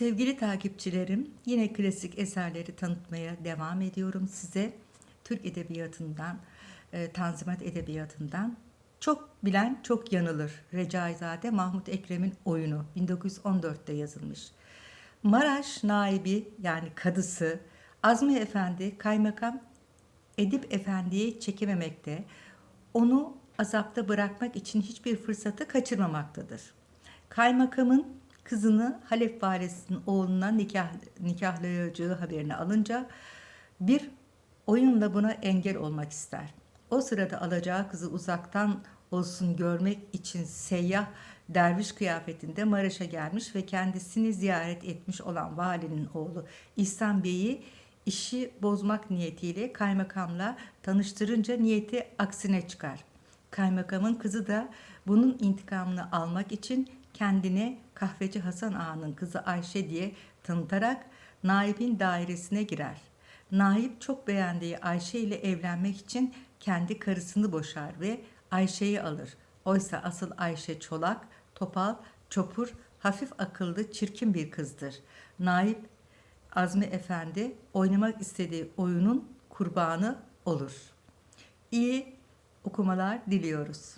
Sevgili takipçilerim, yine klasik eserleri tanıtmaya devam ediyorum size. Türk Edebiyatı'ndan, e, Tanzimat Edebiyatı'ndan. Çok bilen çok yanılır. Recaizade Mahmut Ekrem'in oyunu 1914'te yazılmış. Maraş naibi yani kadısı Azmi Efendi kaymakam Edip Efendi'yi çekememekte, onu azapta bırakmak için hiçbir fırsatı kaçırmamaktadır. Kaymakamın kızını Halep valisi'nin oğluna nikah, nikahlayacağı haberini alınca bir oyunla buna engel olmak ister. O sırada alacağı kızı uzaktan olsun görmek için seyyah derviş kıyafetinde Maraş'a gelmiş ve kendisini ziyaret etmiş olan valinin oğlu İhsan Bey'i işi bozmak niyetiyle kaymakamla tanıştırınca niyeti aksine çıkar. Kaymakamın kızı da bunun intikamını almak için kendine kahveci Hasan Ağa'nın kızı Ayşe diye tanıtarak naibin dairesine girer. Naip çok beğendiği Ayşe ile evlenmek için kendi karısını boşar ve Ayşe'yi alır. Oysa asıl Ayşe çolak, topal, çopur, hafif akıllı, çirkin bir kızdır. Naip Azmi Efendi oynamak istediği oyunun kurbanı olur. İyi okumalar diliyoruz.